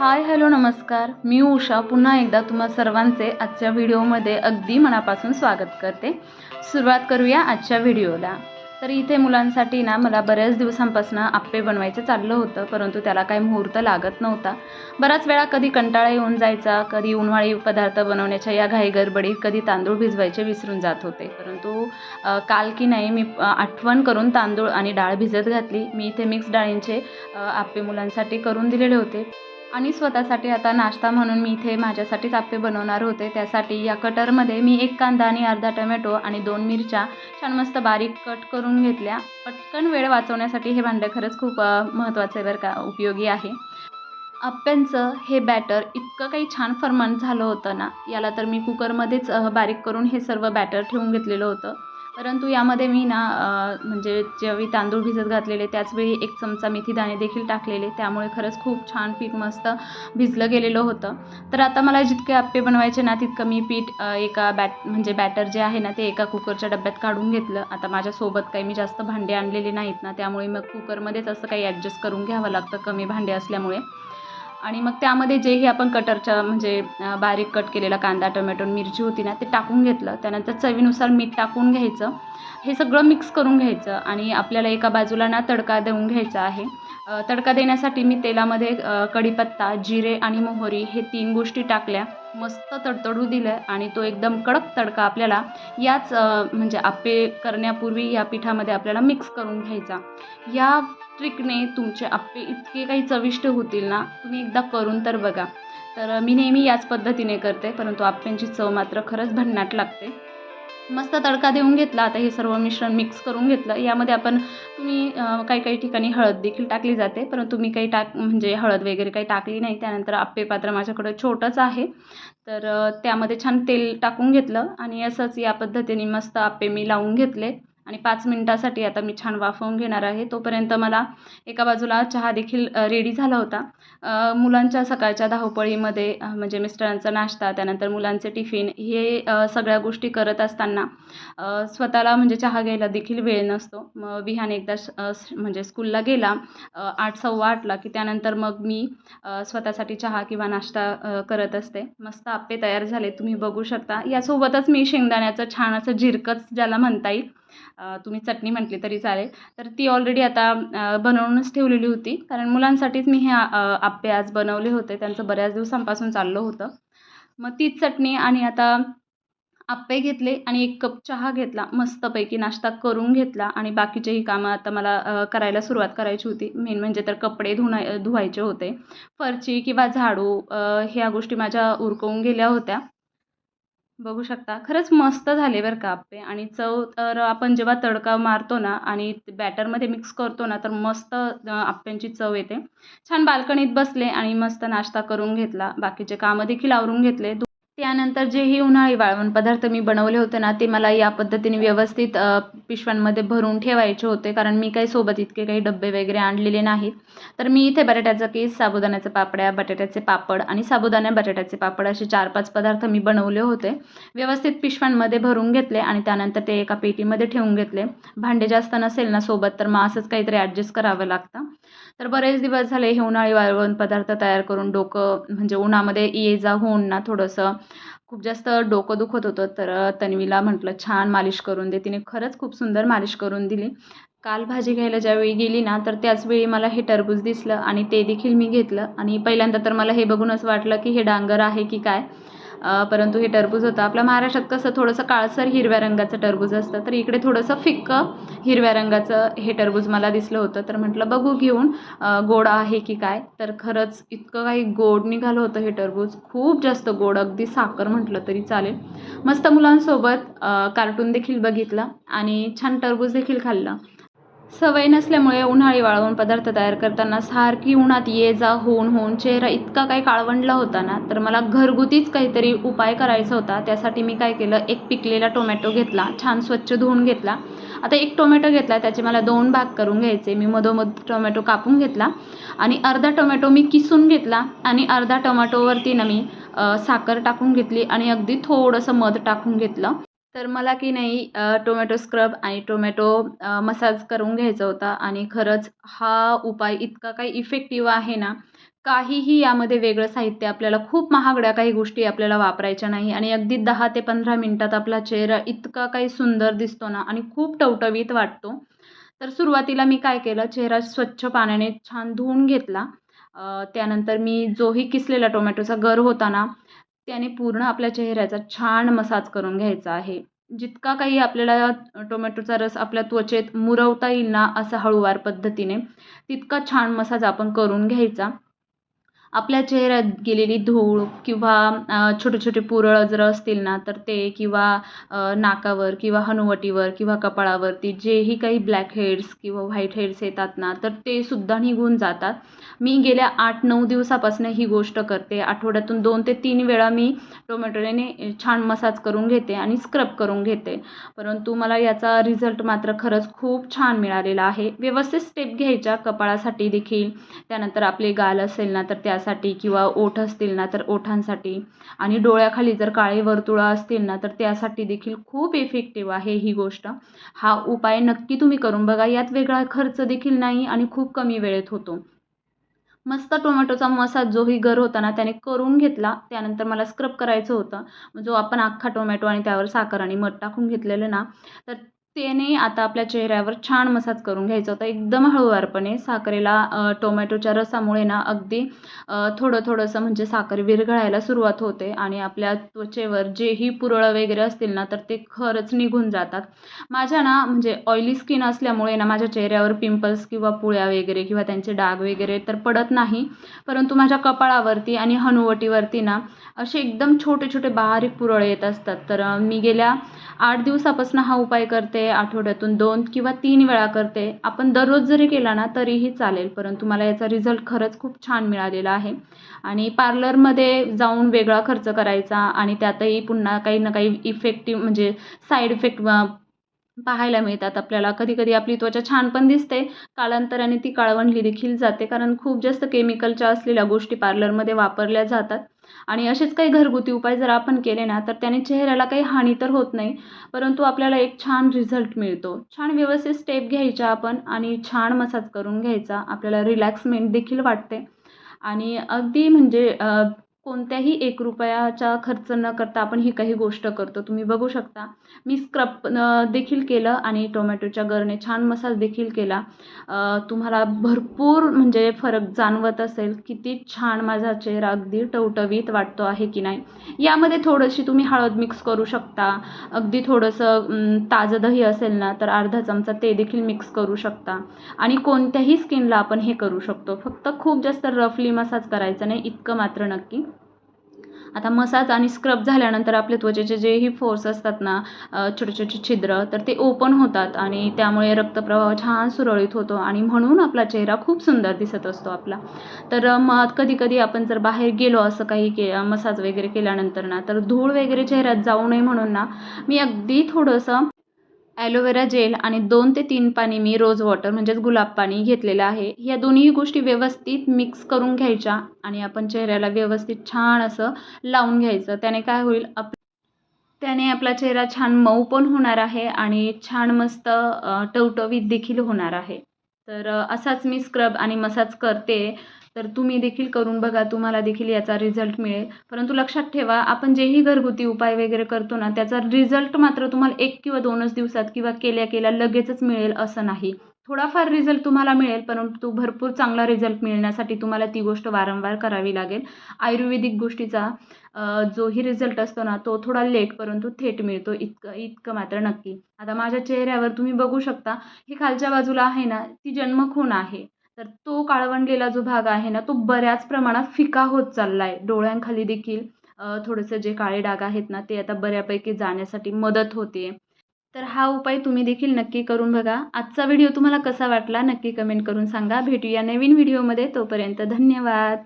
Hi hello नमस्कार. मी उषा. पुन्हा एकदा तुम्हा सर्वांचे आजच्या व्हिडिओमध्ये अगदी मनापासून स्वागत करते. सुरुवात करूया आजच्या व्हिडिओला. तर इथे मुलांसाठी ना मला बऱ्याच दिवसांपासून आप्पे बनवायचं चाललं होतं परंतु त्याला काही मुहूर्त लागत नव्हता. बराच वेळा कधी कंटाळा येऊन जायचा कधी उन्हाळी पदार्थ बनवण्याच्या या घाई गडबडीत कधी तांदूळ भिजवायचे विसरून जात होते. परंतु काल की नाही मी आठवण करून तांदूळ आणि डाळ भिजत घातली. मी इथे मिक्स डाळींचे आप्पे मुलांसाठी करून दिलेले होते. आणि स्वतःसाठी आता नाश्ता म्हणून मी इथे माझ्यासाठीच आप्पे बनवणार होते. त्यासाठी या कटरमध्ये मी एक कांदा आणि अर्धा टोमॅटो आणि दोन मिरच्या छान मस्त बारीक कट करून घेतल्या. पटकन वेळ वाचवण्यासाठी हे भांडं खरंच खूप महत्त्वाचे महत्त्वाचं आहे बरं का उपयोगी आहे. आप्प्यांचं हे बॅटर इतकं काही छान फर्मंट झालं होतं ना याला तर मी कुकरमध्येच बारीक करून हे सर्व बॅटर ठेवून घेतलेलं होतं. परंतु यामध्ये मी ना म्हणजे ज्यावेळी तांदूळ भिजत घातलेले त्याचवेळी एक चमचा मेथी दाणे देखील टाकलेले. त्यामुळे खरंच खूप छान पीठ मस्त भिजलं गेलेलं होतं. तर आता मला जितके आप्पे बनवायचे ना तितकं मी पीठ एका बॅट म्हणजे बॅटर जे आहे ना ते एका कुकरच्या डब्यात काढून घेतलं. आता माझ्यासोबत काही मी जास्त भांडे आणलेले नाहीत ना त्यामुळे मग कुकरमध्येच असं काही ॲडजस्ट करून घ्यावं लागतं कमी भांडे असल्यामुळे. आणि मग त्यामध्ये जेही आपण कटरच्या म्हणजे बारीक कट केलेला कांदा टोमॅटो मिरची होती ना ते टाकून घेतलं. त्यानंतर चवीनुसार मीठ टाकून घ्यायचं. हे सगळं मिक्स करून घ्यायचं आणि आपल्याला एका बाजूला ना तडका देऊन घ्यायचा आहे. तडका देण्यासाठी मी तेलामध्ये कढीपत्ता जिरे आणि मोहरी हे तीन गोष्टी टाकल्या. मस्त तडतडू दिलं आणि तो एकदम कडक तडका आपल्याला याच म्हणजे आप्पे करण्यापूर्वी या पिठामध्ये आपल्याला मिक्स करून घ्यायचा. या ट्रिकने तुमचे आप्पे इतके काही चविष्ट होतील ना तुम्ही एकदा करून तर बघा. तर मी नेहमी याच पद्धतीने करते परंतु आप्यांची चव मात्र खरंच भन्नाट लागते. मस्त तडका देऊन घेतला. आता हे सर्व मिश्रण मिक्स करून घेतलं. यामध्ये आपण तुम्ही काही काही ठिकाणी हळद देखील टाकली जाते. परंतु मी काही टाक म्हणजे हळद वगैरे काही टाकली नाही. त्यानंतर आप्पे पात्र माझ्याकडं छोटंच आहे. तर त्यामध्ये छान तेल टाकून घेतलं. आणि असंच या पद्धतीने मस्त आप्पे मी लावून घेतले. आणि पाच मिनटासाठी आता मी छान वाफवून घेणार आहे. तोपर्यंत मला एका बाजूला चहा देखील रेडी झाला होता. मुलांच्या सकाळच्या धावपळीमध्ये म्हणजे मिस्टरांचा नाश्ता त्यानंतर मुलांचे टिफिन हे सगळ्या गोष्टी करत असताना स्वतःला म्हणजे चहा घ्यायला देखील वेळ नसतो. मग विहान एकदा म्हणजे स्कूलला गेला आठ सव्वा आठला की त्यानंतर मग मी स्वतःसाठी चहा किंवा नाश्ता करत असते. मस्त आप्पे तयार झाले तुम्ही बघू शकता. यासोबतच मी शेंगदाण्याचं छान असं झिरकच ज्याला म्हणता येईल तुम्ही चटणी म्हटली तरी चालेल. तर ती ऑलरेडी आता बनवूनच ठेवलेली होती. कारण मुलांसाठीच मी हे आप्पे आज बनवले होते. त्यांचं बऱ्याच दिवसांपासून चाललं होतं. मग तीच चटणी आणि आता आप्पे घेतले आणि एक कप चहा घेतला. मस्तपैकी नाश्ता करून घेतला आणि बाकीचेही कामं आता मला करायला सुरुवात करायची होती. मेन म्हणजे तर कपडे धुणा धुवायचे होते. फरची किंवा झाडू ह्या गोष्टी माझ्या उरकवून गेल्या होत्या. बघू शकता. खरंच मस्त झाले बरं का आप्पे. आणि चव तर आपण जेव्हा तडका मारतो ना आणि बॅटरमध्ये मिक्स करतो ना तर मस्त आप्प्यांची आप्यांची चव येते. छान बाल्कनीत बसले आणि मस्त नाश्ता करून घेतला. बाकीचे कामं देखील आवरून घेतले. त्यानंतर त्यानंतर जेही उन्हाळी वाळवण पदार्थ मी बनवले होते ना ते मला या पद्धतीने व्यवस्थित पिशव्यांमध्ये भरून ठेवायचे होते. कारण मी काही सोबत इतके काही डब्बे वगैरे आणलेले नाहीत. तर मी इथे बटाट्याचा केस साबुदाण्याचं पापड्या बटाट्याचे पापड आणि साबुदाणा बटाट्याचे पापड असे चार पाच पदार्थ मी बनवले होते. व्यवस्थित पिशव्यांमध्ये भरून घेतले आणि त्यानंतर ते एका पेटीमध्ये ठेवून घेतले. भांडे जास्त नसेल ना सोबत तर मग असंच काहीतरी ॲडजस्ट करावं लागतं. तर बरेच दिवस झाले हे उन्हाळी वाळवण पदार्थ तयार करून डोकं म्हणजे उन्हामध्ये ये जा होऊन ना थोडंसं खूप जास्त डोकं दुखत होतं. तर तन्वीला म्हटलं छान मालिश करून दे. तिने खरंच खूप सुंदर मालिश करून दिली. काल भाजी घ्यायला ज्यावेळी गेली ना तर त्याचवेळी मला हे टरबूज दिसलं आणि ते देखील मी घेतलं. आणि पहिल्यांदा तर मला हे बघून असं वाटलं की हे डांगर आहे की काय? परंतु हे टरबूज होतं. आपल्या महाराष्ट्रात कसं थोडंसं काळसर हिरव्या रंगाचं टरबूज असतं तर इकडे थोडंसं फिक्कं हिरव्या रंगाचं हे टरबूज मला दिसलं होतं. तर म्हटलं बघू घेऊन गोड आहे की काय? तर खरंच इतकं काही गोड निघालं होतं हे टरबूज. खूप जास्त गोड अगदी साखर म्हटलं तरी चालेल. मस्त मुलांसोबत कार्टून देखील बघितलं आणि छान टरबूज देखील खाल्लं. सवय नसल्यामुळे उन्हाळी वाळवण पदार्थ तयार करताना सारखी उन्हात ये जा होऊन होऊन चेहरा इतका काही काळवंडला होता ना तर मला घरगुतीच काहीतरी उपाय करायचा होता. त्यासाठी मी काय केलं एक पिकलेला टोमॅटो घेतला छान स्वच्छ धुवून घेतला. आता एक टोमॅटो घेतला त्याचे मला दोन भाग करून घ्यायचे. मी मधोमध टोमॅटो कापून घेतला आणि अर्धा टोमॅटो मी किसून घेतला आणि अर्धा टोमॅटोवरती ना मी साखर टाकून घेतली आणि अगदी थोडंसं मध टाकून घेतलं. तर मला की नाही टोमॅटो स्क्रब आणि टोमॅटो मसाज करून घ्यायचा होता आणि खरंच हा उपाय इतका काही इफेक्टिव्ह आहे ना काहीही यामध्ये वेगळं साहित्य आपल्याला खूप महागड्या काही गोष्टी आपल्याला वापरायच्या नाही आणि अगदी दहा ते पंधरा मिनटात आपला चेहरा इतका काही सुंदर दिसतो ना आणि खूप टवटवीत वाटतो. तर सुरुवातीला मी काय केलं चेहरा स्वच्छ पाण्याने छान धुवून घेतला. त्यानंतर मी जोही किसलेला टोमॅटोचा गर होता ना त्याने पूर्ण आपल्या चेहऱ्याचा छान मसाज करून घ्यायचा आहे. जितका काही आपल्याला टोमॅटोचा रस आपल्या त्वचेत मुरवता येईल ना असं हळूवार पद्धतीने तितका छान मसाज आपण करून घ्यायचा. आपल्या चेहऱ्यात गेलेली धूळ किंवा छोटे छोटे पुरळ जर असतील ना तर ते किंवा नाकावर किंवा हनुवटीवर किंवा कपाळावरती जेही काही ब्लॅक हेड्स किंवा व्हाईट हेड्स येतात ना तर ते सुद्धा निघून जातात. मी गेल्या आठ नऊ दिवसापासून ही गोष्ट करते. आठवड्यातून दोन ते तीन वेळा मी टोमॅटोने छान मसाज करून घेते आणि स्क्रब करून घेते. परंतु मला याचा रिझल्ट मात्र खरंच खूप छान मिळालेला आहे. व्यवस्थित स्टेप घ्यायच्या कपाळासाठी देखील. त्यानंतर आपले गाल असेल ना तर त्यासाठी किंवा ओठ असतील ना तर ओठांसाठी. आणि डोळ्याखाली जर काळी वर्तुळं असतील ना तर त्यासाठी देखील खूप इफेक्टिव्ह आहे ही गोष्ट. हा उपाय नक्की तुम्ही करून बघा यात वेगळा खर्च देखील नाही आणि खूप कमी वेळेत होतो. मस्त टोमॅटोचा मसाज जोही गर होता ना त्याने करून घेतला त्यानंतर मला स्क्रब करायचं होतं. जो आपण अख्खा टोमॅटो आणि त्यावर साखर आणि मध टाकून घेतलेलं ना तर त्याने आता आपल्या चेहऱ्यावर छान मसाज करून घ्यायचा होता. एकदम हळूवारपणे साखरेला टोमॅटोच्या रसामुळे ना अगदी थोडं थोडंसं म्हणजे साखर विरघळायला सुरुवात होते आणि आपल्या त्वचेवर जेही पुरळं वगैरे असतील ना तर ते खरंच निघून जातात. माझ्या ना म्हणजे ऑइली स्किन असल्यामुळे ना माझ्या चेहऱ्यावर पिंपल्स किंवा पुळ्या वगैरे किंवा त्यांचे डाग वगैरे तर पडत नाही. परंतु माझ्या कपाळावरती आणि हनुवटीवरती ना असे एकदम छोटे छोटे बारीक पुरळ येत असतात. तर मी गेल्या आठ दिवसापासून हा उपाय करते. आठवड्यातून दोन किंवा तीन वेळा करते. आपण दररोज जरी केला ना तरीही चालेल. परंतु मला याचा रिझल्ट खरंच खूप छान मिळालेला आहे. आणि पार्लरमध्ये जाऊन वेगळा खर्च करायचा आणि त्यातही पुन्हा काही ना काही इफेक्टिव्ह म्हणजे साईड इफेक्ट पाहायला मिळतात आपल्याला. कधी कधी आपली त्वचा छान पण दिसते. कालांतराने ती काळवंडली देखील जाते. कारण खूप जास्त केमिकलच्या असलेल्या गोष्टी पार्लरमध्ये वापरल्या जातात. आणि असेच काही घरगुती उपाय जर आपण केले ना तर त्याने चेहऱ्याला काही हानी तर होत नाही परंतु आपल्याला एक छान रिझल्ट मिळतो. छान व्यवस्थित स्टेप घ्यायच्या आपण आणि छान मसाज करून घ्यायचा आपल्याला रिलॅक्समेंट देखील वाटते. आणि अगदी म्हणजे कोणत्याही एक रुपयाचा खर्च न करता आपण ही काही गोष्ट करतो. तुम्ही बघू शकता. मी स्क्रब देखील केलं आणि टोमॅटोच्या गरने छान मसाज देखील केला. तुम्हाला भरपूर म्हणजे फरक जाणवत असेल किती छान माझा चेहरा अगदी टवटवीत वाटतो आहे की नाही. यामध्ये थोडीशी तुम्ही हळद मिक्स करू शकता. अगदी थोडंसं ताजं दही असेल ना तर अर्धा चमचा ते देखील मिक्स करू शकता. आणि कोणत्याही स्किनला आपण हे करू शकतो. फक्त खूप जास्त रफली मसाज करायचा नाही इतकं मात्र नक्की. आता मसाज आणि स्क्रब झाल्यानंतर आपल्या त्वचेचे जेही फोर्स असतात ना छोटे छोटे छिद्र तर ते ओपन होतात आणि त्यामुळे रक्तप्रवाह छान सुरळीत होतो आणि म्हणून आपला चेहरा खूप सुंदर दिसत असतो आपला. तर मग कधी कधी आपण जर बाहेर गेलो असं काही के मसाज वगैरे केल्यानंतर ना तर धूळ वगैरे चेहऱ्यात जाऊ नये म्हणून ना मी अगदी थोडंसं ॲलोवेरा जेल आणि दोन ते तीन पाणी मी रोज वॉटर म्हणजेच गुलाब पाणी घेतलेलं आहे. या दोन्ही गोष्टी व्यवस्थित मिक्स करून घ्यायच्या आणि आपण चेहऱ्याला व्यवस्थित छान असं लावून घ्यायचं. त्याने काय होईल आप त्याने आपला चेहरा छान मऊ पण होणार आहे आणि छान मस्त टवटवीत देखील होणार आहे. तर असाच मी स्क्रब आणि मसाज करते. तर तुम्ही देखील करून बघा तुम्हाला देखील याचा रिझल्ट मिळेल. परंतु लक्षात ठेवा आपण जेही घरगुती उपाय वगैरे करतो ना त्याचा रिझल्ट मात्र तुम्हाला एक किंवा दोनच दिवसात किंवा केल्या केल्या लगेचच मिळेल असं नाही. थोडाफार रिझल्ट तुम्हाला मिळेल परंतु भरपूर चांगला रिझल्ट मिळण्यासाठी तुम्हाला ती गोष्ट वारंवार करावी लागेल. आयुर्वेदिक गोष्टीचा जोही रिझल्ट असतो ना तो थोडा लेट परंतु थेट मिळतो इतकं इतकं मात्र नक्की. आता माझ्या चेहऱ्यावर तुम्ही बघू शकता ही खालच्या बाजूला आहे ना ती जन्मखून आहे. तर तो काळवंडलेला जो भाग आहे ना तो बऱ्याच प्रमाणात फिका होत चालला आहे डोळ्यांखाली देखील थोडेसे थोडंसं जे काळे डाग आहेत ना ते आता बऱ्यापैकी जाण्यासाठी मदत होते. तर हा उपाय तुम्ही देखील नक्की करून बघा. आजचा व्हिडिओ तुम्हाला कसा वाटला नक्की कमेंट करून सांगा. भेटूया नवीन व्हिडिओमध्ये. तोपर्यंत धन्यवाद.